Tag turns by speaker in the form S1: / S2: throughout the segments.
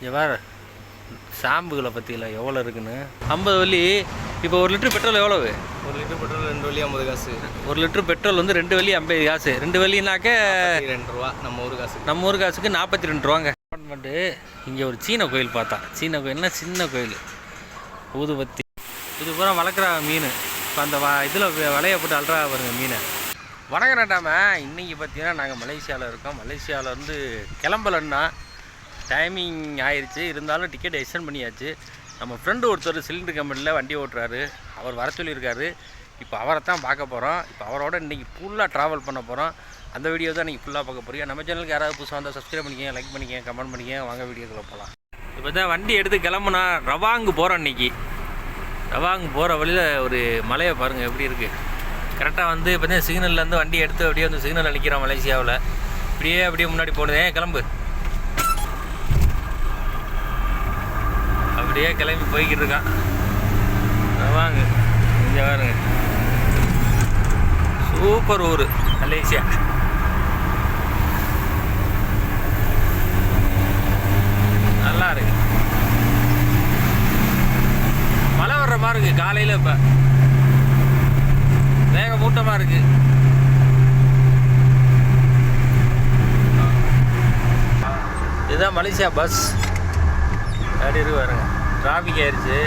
S1: இங்கே வேறு ஷாம்புகளை பற்றியில் எவ்வளோ இருக்குன்னு? ஐம்பது வள்ளி. இப்போ ஒரு லிட்டர் பெட்ரோல் எவ்வளவு?
S2: ஒரு லிட்டர் பெட்ரோல் ரெண்டு வழி ஐம்பது காசு.
S1: ஒரு லிட்டர் பெட்ரோல் வந்து ரெண்டு வள்ளி ஐம்பது காசு. ரெண்டு வள்ளினாக்க
S2: ரெண்டு ரூபா நம்ம ஊர் காசு
S1: நம்ம ஊர் காசுக்கு நாற்பத்தி ரெண்டு ரூபாங்க. அப்பார்ட்மெண்ட்டு இங்கே ஒரு சீன கோயில் பார்த்தா. சீன கோயில்னா சின்ன கோயில்? ஊதுபத்தி. இது பூரா வளர்க்குற மீன். இப்போ அந்த வ இதில் வலைய போட்டு அல்றா பாருங்க மீனை. வணக்கம் நட்டாம இன்றைக்கி பார்த்தீங்கன்னா நாங்கள் மலேசியாவில் இருக்கோம். மலேசியாவில் இருந்து கிளம்பலன்னா டைமிங் ஆயிடுச்சு இருந்தாலும் டிக்கெட் எக்ஸ்டெண்ட் பண்ணியாச்சு. நம்ம ஃப்ரெண்டு ஒருத்தர் சிலிண்டர் கம்பெனியில் வண்டி ஓட்டுறாரு. அவர் வர சொல்லியிருக்காரு. இப்போ அவரை தான் பார்க்க போகிறோம் இப்போ அவரோட இன்றைக்கி ஃபுல்லாக ட்ராவல் பண்ண போகிறோம் அந்த வீடியோ தான் நீங்கள் ஃபுல்லாக பார்க்க போகிறீங்க நம்ம சேனலுக்கு யாராவது புதுசாக வந்தால் சப்ஸ்கிரைப் பண்ணிக்கங்க லைக் பண்ணிக்கங்க கமெண்ட் பண்ணிக்கங்க. வாங்க வீடியோக்குள்ளே போகலாம் இப்போ தான் வண்டி எடுத்து கிளம்புனா ரவாங்கு போகிறோம் இன்றைக்கி ரவாங்கு போகிற வழியில் ஒரு மலையை பாருங்கள் எப்படி இருக்குது கரெக்டாக வந்து இப்போ தான் சிக்னல்லேருந்து வண்டி எடுத்து அப்படியே வந்து சிக்னல் அழிக்கிறோம் மலேசியாவில். இப்படியே அப்படியே முன்னாடி போனது ஏன் கிளம்பு? அப்படியே கிளம்பி போய்கிட்டு இருக்கான். வாங்க. இங்கே பாருங்க. சூப்பர் ஊர். மலேசியா. நல்லா இருக்கு. மழை வர்ற மாதிரி இருக்கு காலையில் இப்போ. வேக மூட்டமாக இருக்கு. இதுதான் மலேசியா பஸ் அப்படி இருக்கு பாருங்க. டிராஃபிக் ஆயிடுச்சு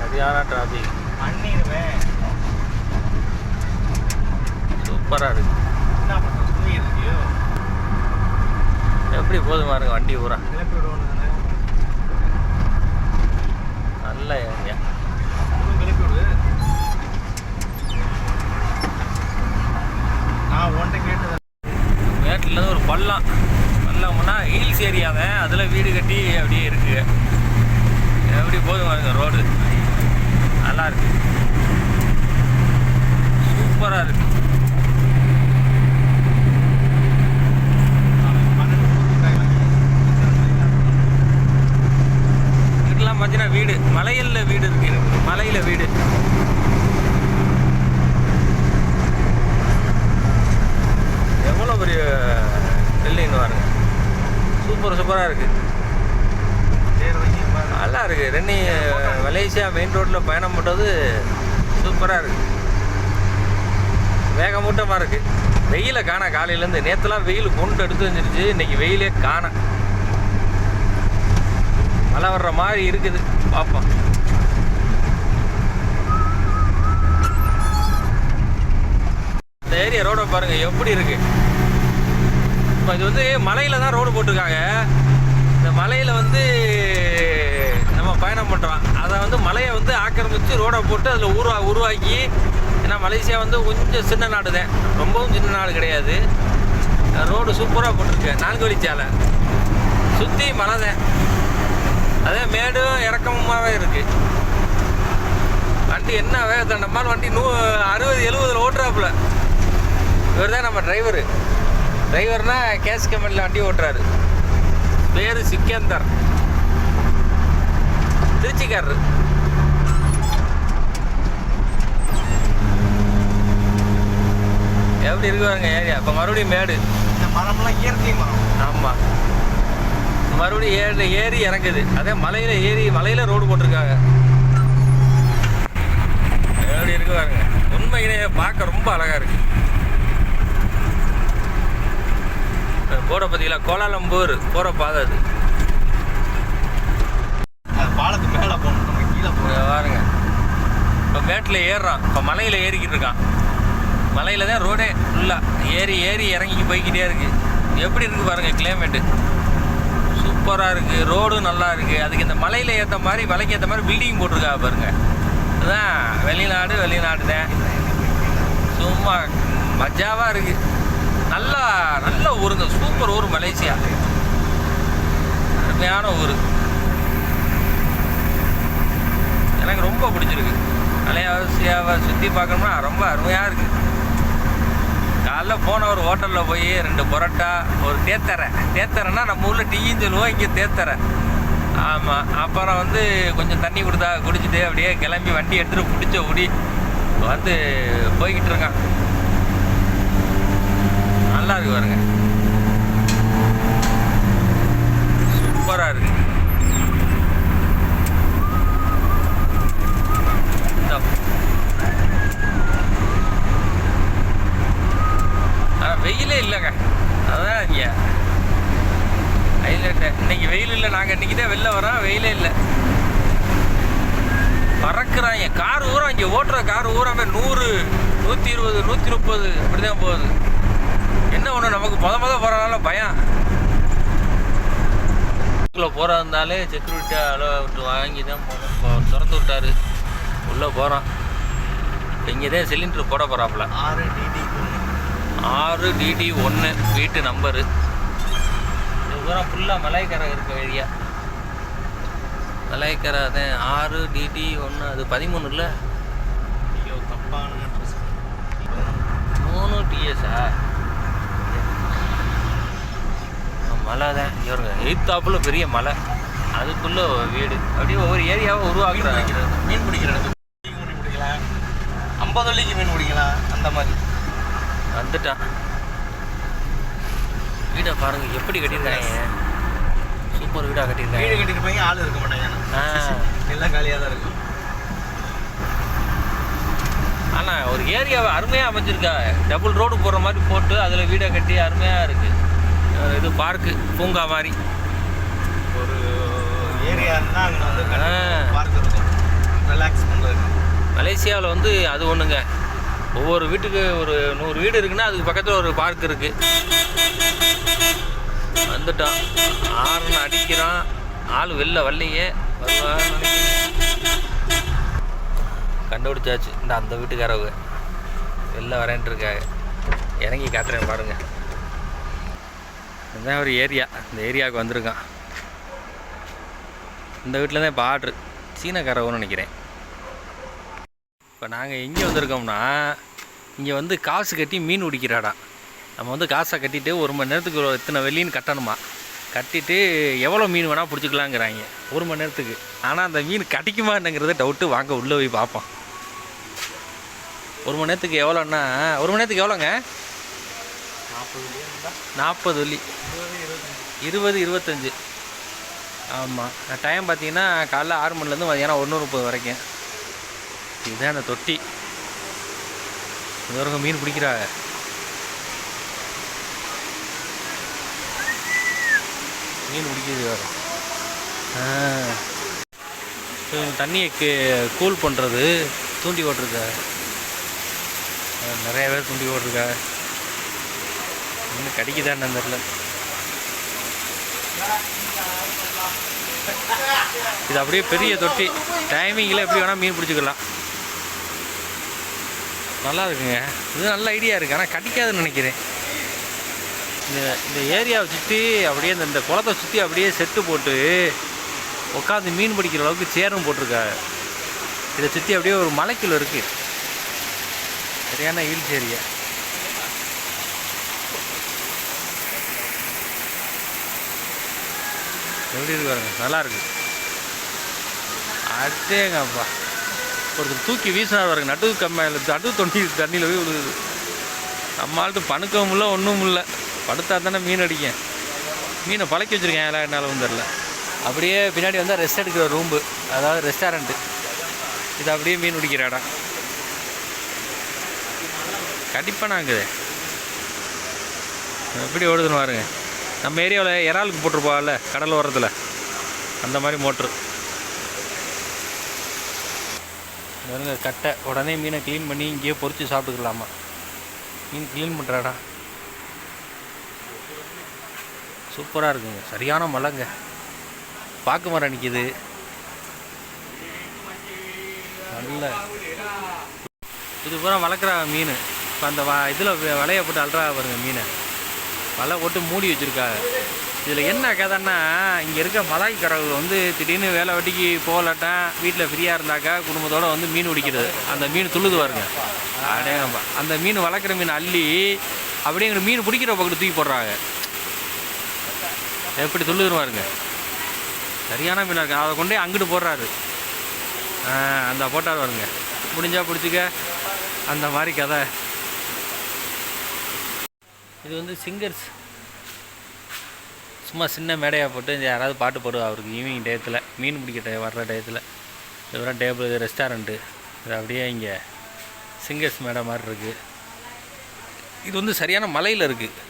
S1: சரியான டிராஃபிக்
S2: பண்ணிடுவேன்
S1: சூப்பராக இருக்கு.
S2: என்ன
S1: எப்படி போதுமா இருக்கு வண்டி பூரா. நல்ல ஏரியா மேட்டிலேருந்து ஒரு பள்ளம். பள்ளம்னா ஹீல்ஸ் ஏரியா தான் அதில் வீடு கட்டி அப்படியே இருக்கு. எப்படி போதும் பாருங்க ரோடு. நல்லா இருக்கு. சூப்பராக இருக்கு. இதுக்கெல்லாம் பார்த்தீங்கன்னா வீடு. மலையில் வீடு இருக்கு. மலையில் வீடு எவ்வளோ பெரிய பில்டிங் பாருங்க. சூப்பர் சூப்பராக இருக்குது நல்லா இருக்கு. ரெண்டு மலேசியா மெயின் ரோட்டில் பயணம் பண்ணுறது சூப்பராக இருக்கு. வேகமூட்டமாக இருக்கு. வெயிலை காண காலையிலேருந்து. நேற்றுலாம் வெயில் கொண்டு எடுத்து வந்துருச்சு. இன்னைக்கு வெயிலே காண. மழை வர்ற மாதிரி இருக்குது. பார்ப்போம் இந்த ஏரியா ரோடை பாருங்க. எப்படி இருக்கு? இப்போ இது வந்து மலையில் தான் ரோடு போட்டிருக்காங்க. இந்த மலையில் வந்து நம்ம பயணம் பண்ணுறோம் அதை வந்து மலையை வந்து ஆக்கிரமித்து ரோடை போட்டு அதில் உருவா உருவாக்கி ஏன்னா மலேசியா வந்து கொஞ்சம் சின்ன நாடு தான். ரொம்பவும் சின்ன நாடு கிடையாது. ரோடு சூப்பராக போட்டிருக்கு நான்கு வழிச்சாலை சுற்றி மலை தான். அதே மேடும் இறக்கமாகவே இருக்குது வண்டி என்ன வேகத்தை நம்மால் வண்டி நூ அறுபது எழுபதில் ஓட்டுறாப்புல. இவர் தான் நம்ம டிரைவரு டிரைவர்னா கேஸ் கம்பெனியில் வண்டி ஓட்டுறாரு. பேர் சிக்கந்தர். திருச்சிக்காரரு. எப்படி இருக்கு பாருங்க ஏரியா? இப்போ மறுபடியும் மேடு.
S2: இந்த மரம்லாம் இயற்கை மரம்.
S1: ஆமாம் மறுபடியும் ஏறி ஏறி இறங்குது. அதே மலையில் ஏறி மலையில் ரோடு போட்டிருக்காங்க. எப்படி இருக்கு பாருங்க. உண்மையிலே பார்க்க ரொம்ப அழகாக இருக்கு. போட பார்த்தீங்களா கோலாலம்பூர் போகிற பாதை அது.
S2: அது பாலத்து மேலே போகணும். நம்ம கீழே
S1: இங்க பாருங்க. இப்போ மேட்டில் ஏறுறான். இப்போ மலையில் ஏறிக்கிட்டு இருக்கான். மலையில் தான் ரோடே ஃபுல்லாக ஏறி ஏறி இறங்கி போய்க்கிட்டே இருக்கு. எப்படி இருக்கு பாருங்க கிளைமேட்டு சூப்பராக இருக்குது ரோடும் நல்லா இருக்குது அதுக்கு இந்த மலையில் ஏற்ற மாதிரி மலைக்கு ஏற்ற மாதிரி பில்டிங் போட்டிருக்கா பாருங்க. அதுதான் வெளிநாடு வெளிநாடு தான் சும்மா மஜாவாக இருக்குது ஊருங்க. சூப்பர் ஊர் மலேசியா. அருமையான ஊர். எனக்கு ரொம்ப பிடிச்சிருக்கு. மலையாசியாவை சுற்றி பார்க்கணும்னா ரொம்ப அருமையாக இருக்குது காலைல போன ஒரு ஹோட்டலில் போய் ரெண்டு பரோட்டா ஒரு தேத்தரை. தேத்தரைன்னா நம்ம ஊரில் டீயும் சொல்லுவோம் இங்கே தேத்தரை. ஆமாம் அப்புறம் வந்து கொஞ்சம் தண்ணி கொடுத்தா குடிச்சிட்டு அப்படியே கிளம்பி வண்டி எடுத்துகிட்டு பிடிச்ச ஓடி வந்து போய்கிட்டு இருக்கான். நல்லா இருக்கு பாருங்க சூப்பராக இருக்கு இந்தா. ஆனா வெயிலே இல்லைங்க அதான் இங்கே ஹைலைட்டு இன்னைக்கு வெயில் இல்லை நாங்கள் இன்னைக்கு தான் வெளில வரோம் வெயிலே இல்லை பறக்குறாங்க கார் ஊரம் இங்கே ஓட்டுற கார் ஊராமே நூறு நூற்றி இருபது நூற்றி முப்பது இப்படி தான் போகுது என்ன ஒன்று நமக்கு முத முத போகிறனால பயம். உள்ளே போகிறா இருந்தாலே செக்யூரிட்டி அளவு விட்டு வாங்கி தான் போகணும். திறந்து விட்டாரு. உள்ளே போகிறோம் இப்போ இங்கே தான் சிலிண்டர் போட போகிறாப்புல
S2: ஆறு டிடி ஒன்று
S1: ஆறு டிடி ஒன்று வீட்டு நம்பரு இது பூரா ஃபுல்லாக மலைக்கரை இருக்க ஏரியா. மலைக்கரை தான் ஆறு டிடி ஒன்று அது பதிமூணு இல்லை
S2: ஐயோ தப்பான
S1: மூணு டிஎஸ்ஸா மலை தான் இவருங்க எய்த்தாப்புல பெரிய மலை அதுக்குள்ள வீடு. அப்படியே ஒவ்வொரு ஏரியாவை
S2: மீன்
S1: உருவாக்குறாங்க
S2: மீன் பிடிக்கிற இடத்துக்கு மீன் பிடிக்கலாம் ஐம்பது வள்ளிக்கு மீன் பிடிக்கலாம் அந்த மாதிரி.
S1: வந்துட்டான். வீடை பாருங்க எப்படி கட்டியிருக்காங்க. சூப்பர் வீடாக
S2: வீடு
S1: கட்டியிருக்காங்க.
S2: கட்டிட்டு போய் ஆள் இருக்க மாட்டாங்க. எல்லாம் காலியாக தான் இருக்கும்.
S1: ஆனால் ஒரு ஏரியாவை அருமையாக அமைஞ்சிருக்கா. டபுள் ரோடு போடுற மாதிரி போட்டு அதில் வீடை கட்டி அருமையாக இருக்குது இது பார்க்கு பூங்கா மாதிரி.
S2: ஒரு ஏரியா இருந்தால் அங்கே வந்து. பார்க் இருக்கும். ரிலாக்ஸ் பண்ணுறதுக்கு
S1: மலேசியாவில் வந்து அது ஒன்றுங்க ஒவ்வொரு வீட்டுக்கு ஒரு நூறு வீடு இருக்குன்னா அதுக்கு பக்கத்தில் ஒரு பார்க் இருக்குது வந்துட்டான் ஆறுன்னு அடிக்கிறான் ஆள் வெளில வரலையே. கண்டுபிடிச்சாச்சு. இந்த அந்த வீட்டுக்காரவங்க. வெளில வரேன்ட்டு இருக்காங்க. இறங்கி காட்டுறேன் பாருங்க. இதுதான் ஒரு ஏரியா. இந்த ஏரியாவுக்கு வந்திருக்கான். இந்த வீட்டில் தான் இப்போ ஆர்டர் சீனக்காரவன்னு நினைக்கிறேன். இப்போ நாங்கள் எங்கே வந்திருக்கோம்னா இங்கே வந்து காசு கட்டி மீன் பிடிக்கிறாடா நம்ம வந்து காசை கட்டிட்டு ஒரு மணி நேரத்துக்கு இத்தனை வெள்ளின்னு கட்டணுமா? கட்டிட்டு எவ்வளோ மீன் வேணால் பிடிச்சிக்கலாங்கிறாங்க. ஒரு மணி நேரத்துக்கு. ஆனால் அந்த மீன் கிடைக்குமா என்னங்கிறத டவுட்டு வாங்க உள்ளே போய் பார்ப்போம். ஒரு மணி நேரத்துக்கு எவ்வளோன்னா ஒரு மணி நேரத்துக்கு எவ்வளோங்க?
S2: நாற்பது
S1: வலி வெள்ளி இருபது இருபத்தஞ்சி. ஆமாம் டைம் பார்த்தீங்கன்னா காலைல ஆறு மணிலேருந்து மதியானம் ஒன்று முப்பது வரைக்கும். இதுதான் அந்த தொட்டி. வரைக்கும் மீன் பிடிக்கிறாங்க மீன் பிடிக்கிறது வரும் தண்ணியை கே- கூல் பண்ணுறது தூண்டி ஓட்டுருக்கா நிறைய பேர் தூண்டி ஓட்டுருக்கா இன்னும் கிடைக்குதான்னு தெரில இது அப்படியே பெரிய தொட்டி. டைமிங்கில் எப்படி வேணால் மீன் பிடிச்சிக்கலாம். நல்லா இருக்குங்க. இது நல்ல ஐடியா இருக்குது ஆனால் கிடைக்காதுன்னு நினைக்கிறேன். இந்த இந்த ஏரியாவை சுற்றி அப்படியே இந்த இந்த குளத்தை சுற்றி அப்படியே செட்டு போட்டு உட்காந்து மீன் பிடிக்கிற அளவுக்கு சேரும் போட்டிருக்காரு. இதை சுற்றி அப்படியே ஒரு மலைக்குள்ள இருக்குது சரியான ஹில்ஸ் எப்படி இருக்கு பாருங்க. நல்லா இருக்கு அடேங்கப்பா. ஒருத்தர் தூக்கி வீசினார் பாருங்க. நடு கம்மையில் நடு தொண்டி தண்ணியில் போய் விழுகுது. நம்மள்ட்ட பணுக்கவும் இல்லை ஒன்றும் இல்லை. படுத்தா தானே மீன் அடிக்கேன் மீனை பழக்கி வச்சுருக்கேன். எல்லா என்னால் தெரில அப்படியே பின்னாடி வந்தால் ரெஸ்ட் எடுக்கிற ரூம்பு அதாவது ரெஸ்டாரண்ட்டு இது அப்படியே மீன் பிடிக்கிற இடம். கடிப்பானாங்குது எப்படி ஓடுதுன்னு பாருங்க. நம்ம ஏரியாவில் இறாலுக்கு போட்டிருப்பாங்கல்ல கடல் ஓரத்தில். அந்த மாதிரி மோட்ரு. பாருங்க கட்டை. உடனே மீனை க்ளீன் பண்ணி இங்கேயே பொறிச்சு சாப்பிட்டுக்கலாமா? மீன் க்ளீன் பண்ணுறாடா சூப்பராக இருக்குங்க. சரியான மலைங்க பாக்கு மரம் நிற்கிது நல்ல. இது பூரா வளர்க்குற மீன். இப்போ அந்த வ இதில் வலையை போட்டு அல்றா பாருங்க மீனை. வலை போட்டு மூடி வச்சுருக்காங்க. இதில் என்ன கதைன்னா இங்கே இருக்க மலாய்க்காரங்க வந்து திடீர்னு வேலை வெட்டிக்கு போகலாட்டா வீட்டில் ஃப்ரீயாக இருந்தாக்கா குடும்பத்தோடு வந்து மீன் பிடிக்கிறது அந்த மீன் துள்ளுது பாருங்க. அப்படியே அந்த மீன் வளர்க்குற மீன் அள்ளி அப்படியே எங்களுக்கு மீன் பிடிக்கிற பக்கத்தில் தூக்கி போடுறாங்க. எப்படி துள்ளுதுன்னு பாருங்க. சரியான மீனாக இருக்குது அதை கொண்டே அங்கிட்டு போடுறாரு. ஆ, அந்த போட்டார் பாருங்க. முடிஞ்சால் பிடிச்சிக்க. அந்த மாதிரி கதை. இது வந்து சிங்கர்ஸ் சும்மா சின்ன மேடையாக போட்டு யாராவது பாட்டு போடுவா அவருக்கு ஈவினிங் டயத்தில் மீன் பிடிக்க டய வர்ற டயத்தில் இதுவரை டேபிள் இது ரெஸ்டாரண்ட்டு இது அப்படியே இங்கே சிங்கர்ஸ் மேடை மாதிரி இருக்குது இது வந்து சரியான மலையில் இருக்குது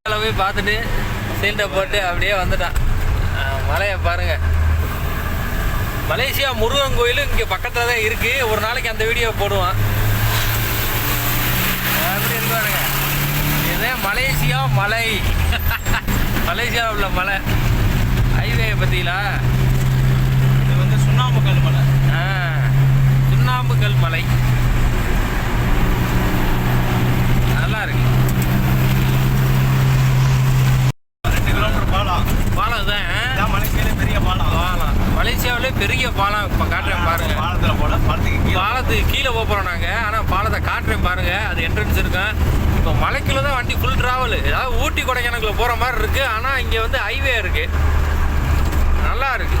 S1: அதில் போய் பார்த்துட்டு சீல்டை போட்டு அப்படியே வந்துட்டான். மலையை பாருங்கள் மலேசியா முருகன் கோயிலும் இங்கே பக்கத்தில் தான் இருக்குது ஒரு நாளைக்கு அந்த வீடியோ போடுவான் அப்படி இருக்கு பாருங்க இதே மலேசியா மலை. மலேசியாவில் உள்ள மலை. ஹைவே பற்றிங்களா
S2: இது வந்து சுண்ணாம்பு கல் மலை.
S1: ஆ. சுண்ணாம்புக்கல் மலை. நல்லா இருக்கு
S2: ரெண்டு கிலோமீட்டர் பாலம்
S1: பாலம் தான்
S2: மலைக்கீழே பெரிய பாலம்
S1: பாலம் மலேசியாவிலே பெரிய பாலம் இப்போ காட்டுறேன் பாருங்க.
S2: பாலத்துல போல பாலத்துக்கு கீழே.
S1: பாலத்துக்கு கீழே போக போகிறோம் நாங்கள் ஆனால் பாலத்தை காட்டுறேன் பாருங்க. அது என்ட்ரன்ஸ் இருக்கும் இப்போ மலைக்குள்ள தான் வண்டி ஃபுல் ட்ராவல் ஏதாவது ஊட்டி கொடைக்கானக்கில் போகிற மாதிரி இருக்குது ஆனால் இங்கே வந்து ஹைவே இருக்கு. நல்லா இருக்கு.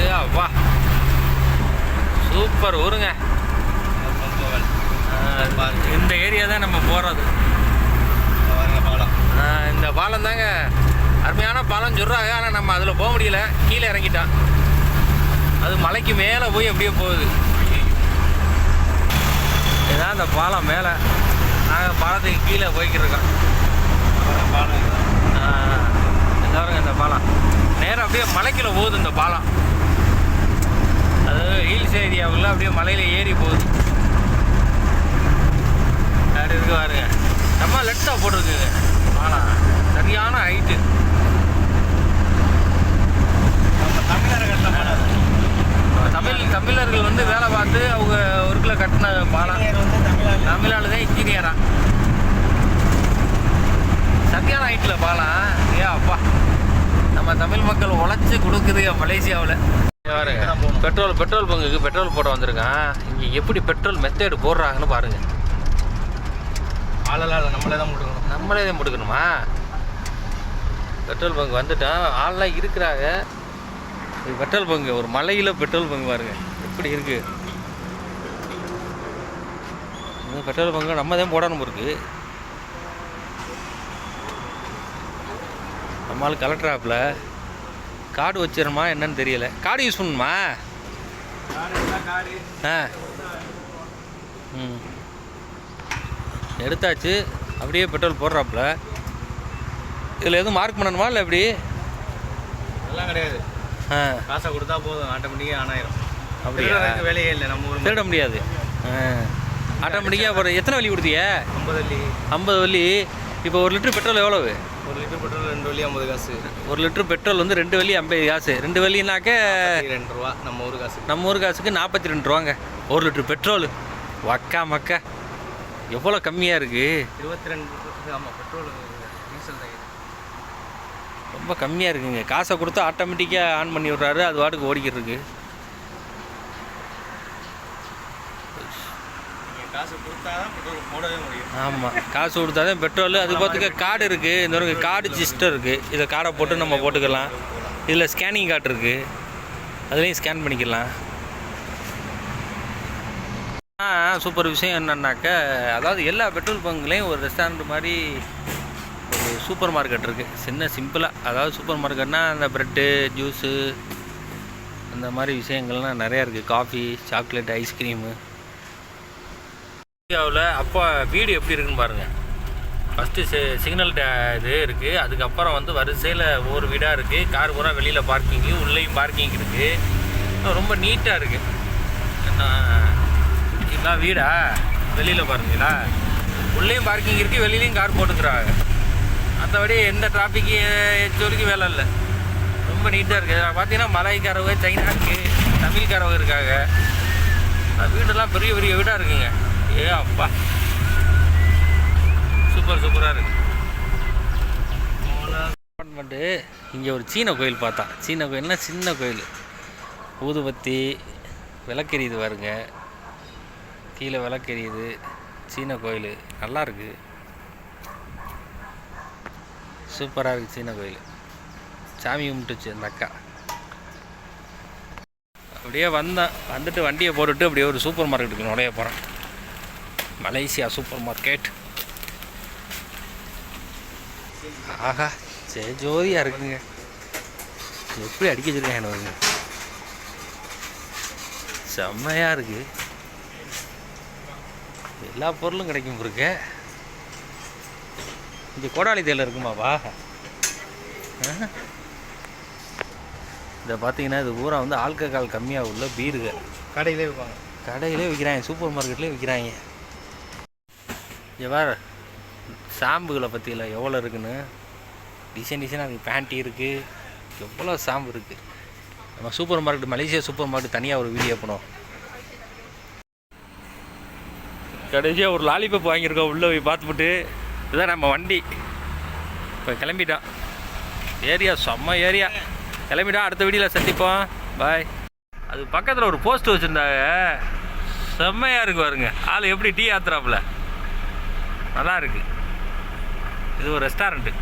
S1: ஏ அப்பா. சூப்பர் ஊருங்க. இந்த ஏரியா தான் நம்ம போகிறது
S2: பாலம்
S1: இந்த பாலம் தாங்க. அருமையான பாலம் சொல்கிறாங்க ஆனால் நம்ம அதில் போக முடியல. கீழே இறங்கிட்டான். அது மலைக்கு மேலே போய் அப்படியே போகுது. இதான் அந்த பாலம் மேலே. நாங்கள் பாலத்துக்கு கீழே இருக்கோம்
S2: பாருங்க, பாலம்
S1: பாருங்க இந்த பாலம். நேராக அப்படியே மலைக்குள்ள போகுது இந்த பாலம். அது ஹில்ஸ் ஏரியாவுக்குள்ள அப்படியே மலையில ஏறி போகுது. அப்படி இருக்கு பாருங்க. நம்ம லெட்டாக போட்டிருக்குங்க. பாலம். சரியான ஹைட்டு
S2: நம்ம அது.
S1: தமிழ் தமிழர்கள் வந்து வேலை பார்த்து அவங்க ஒருக்கில் கட்டின பாலம். தமிழ்நாடு தான் இன்ஜினியரா சரியான ஹைட்டில் பாலம் ஏ அப்பா. நம்ம தமிழ் மக்கள் உழைச்சி கொடுக்குது மலேசியாவில். பெட்ரோல் பெட்ரோல் பங்குக்கு பெட்ரோல் போட வந்திருக்கான். இங்கே எப்படி பெட்ரோல் மெத்தேடு போடுறாங்கன்னு பாருங்க.
S2: ஆளெல்லாம் இல்லை நம்மளே தான் போட்டுக்கணும்.
S1: நம்மளே தான் போட்டுக்கணுமா? பெட்ரோல் பங்க் வந்துட்டான். ஆள்லாம் இருக்கிறாங்க. இது பெட்ரோல் பங்கு ஒரு மலையில் பெட்ரோல் பங்கு பாருங்க. எப்படி இருக்குது இந்த பெட்ரோல் பங்கு நம்ம தான் போடணும் இருக்கு நம்மளால் கலெக்டர் ஆப்பில் கார்டு வச்சிடணுமா என்னன்னு தெரியல. கார்டு யூஸ் பண்ணணுமா? ஆ. ம். எடுத்தாச்சு. அப்படியே பெட்ரோல் போடுறாப்புல. இதில் எதுவும் மார்க் பண்ணணுமா இல்லை எப்படி?
S2: எல்லாம் கிடையாது. காசை கொடுத்தா போதும் ஆட்டோமேட்டிக்காக ஆன் ஆயிரும்.
S1: அப்படியா?
S2: வேலையே இல்லை நம்ம ஊர்
S1: திருட முடியாது. ஆட்டோமேட்டிக்காக அப்புறம் எத்தனை வழி கொடுத்தீங்க?
S2: ஐம்பது வள்ளி
S1: ஐம்பது வழி இப்போ ஒரு லிட்டர் பெட்ரோல் எவ்வளவு?
S2: ஒரு லிட்டர் பெட்ரோல் ரெண்டு வள்ளி ஐம்பது காசு.
S1: ஒரு லிட்டர் பெட்ரோல் வந்து ரெண்டு வழி ஐம்பது காசு. ரெண்டு வழினாக்க
S2: ரெண்டு ரூபா நம்ம ஊர் காசு
S1: நம்ம ஊர் காசுக்கு நாற்பத்தி ரெண்டு ரூபாங்க. ஒரு லிட்டர் பெட்ரோல். வக்கா மக்கா. எவ்வளோ கம்மியாக இருக்குது
S2: இருபத்தி ரெண்டு ஆமாம் பெட்ரோல்.
S1: ரொம்ப கம்மியாக இருக்குங்க. காசை கொடுத்து ஆட்டோமேட்டிக்காக ஆன் பண்ணி விட்றாரு. அது வாட்டுக்கு ஓடிக்கிட்டு இருக்கு. ஆமாம் காசு கொடுத்தா தான் பெட்ரோல் அது பார்த்துக்க கார்டு இருக்குது இந்த ஒரு கார்டு சிஸ்டம் இருக்குது இதை கார்டை போட்டு நம்ம போட்டுக்கலாம். இதில் ஸ்கேனிங் கார்டு இருக்குது அதுலேயும் ஸ்கேன் பண்ணிக்கலாம். ஆ சூப்பர் விஷயம் என்னன்னாக்க அதாவது எல்லா பெட்ரோல் பங்க்லேயும் ஒரு ரெஸ்டாரண்ட் மாதிரி சூப்பர் மார்க்கெட் இருக்குது சின்ன சிம்பிளாக அதாவது சூப்பர் மார்க்கெட்னால் அந்த ப்ரெட்டு ஜூஸு அந்த மாதிரி விஷயங்கள்லாம் நிறையா இருக்குது காஃபி சாக்லேட் ஐஸ்கிரீமு இந்தியாவில் அப்போ வீடு எப்படி இருக்குன்னு பாருங்கள் ஃபஸ்ட்டு சி சிக்னல் டே இது இருக்குது அதுக்கப்புறம் வந்து வரிசையில் ஒவ்வொரு வீடாக இருக்குது கார் பூரா வெளியில் பார்க்கிங்கு உள்ளேயும் பார்க்கிங் இருக்குது ரொம்ப நீட்டாக இருக்குது இதெல்லாம் வீடா? வெளியில் பாருங்களா உள்ளேயும் பார்க்கிங் இருக்குது வெளியிலையும் கார் போட்டுக்கிறாங்க. மற்றபடி எந்த டிராஃபிக்கு வரைக்கும் வேலை இல்லை. ரொம்ப நீட்டாக இருக்குது பார்த்தீங்கன்னா மலாய்க்காரவங்க சைனாக்கு தமிழ்காரவங்க இருக்காங்க. வீடெல்லாம் பெரிய பெரிய வீடாக இருக்குங்க. ஏ அப்பா. சூப்பர் சூப்பராக இருக்கு. அப்பார்ட்மெண்ட்டு இங்கே ஒரு சீன கோயில் பார்த்தா. சீன கோயில்னா சின்ன கோயில்? ஊதுபத்தி விளக்கெரியுது பாருங்க. கீழே விளக்கெரியுது. சீன கோயில். நல்லாயிருக்கு சூப்பராக இருக்குது சீன கோயில். சாமி கும்பிட்டுச்சு அந்த அக்கா. அப்படியே வந்தேன் வந்துட்டு வண்டியை போட்டுட்டு அப்படியே ஒரு சூப்பர் மார்க்கெட்டுக்கு நுழைய போகிறேன் மலேசியா சூப்பர் மார்க்கெட். ஆஹா சே ஜோதியாக இருக்குங்க. எப்படி அடிக்க வச்சிருக்காங்க எனக்கு செம்மையாக இருக்குது எல்லா பொருளும் கிடைக்கும் இருக்க. இங்கே கோடாளி தேயிலை இருக்குமாவா ஆஹா. இதை பார்த்தீங்கன்னா இது பூரா வந்து ஆல்கஹால் கம்மியாக உள்ள பீருங்க.
S2: கடையிலே வைப்பாங்க
S1: கடையிலே விற்கிறாங்க சூப்பர் மார்க்கெட்லேயே விற்கிறாங்க. இங்கே வேறு ஷாம்புகளை பற்றியில் எவ்வளோ இருக்குன்னு? டிசைன் டிசைனாக இருக்குது பேண்ட்டி இருக்குது எவ்வளோ ஷாம்பு இருக்குது நம்ம super market Malaysia super market தனியாக ஒரு வீடியோ பண்ணுவோம் கடைசியாக ஒரு லாலிபப் வாங்கியிருக்கோம் உள்ளே போய் பார்த்துப்புட்டு. இதுதான் நம்ம வண்டி. இப்போ கிளம்பிட்டோம். ஏரியா செம்ம ஏரியா. கிளம்பிட்டோம் அடுத்த வீடியோவில் சந்திப்போம். பாய் அது பக்கத்தில் ஒரு போஸ்ட் வச்சுருந்தாங்க. செம்மையாக இருக்கு பாருங்க. ஆள் எப்படி டீ ஆத்துறாப்புல. நல்லா இருக்கு. இது ஒரு ரெஸ்டாரண்ட்டு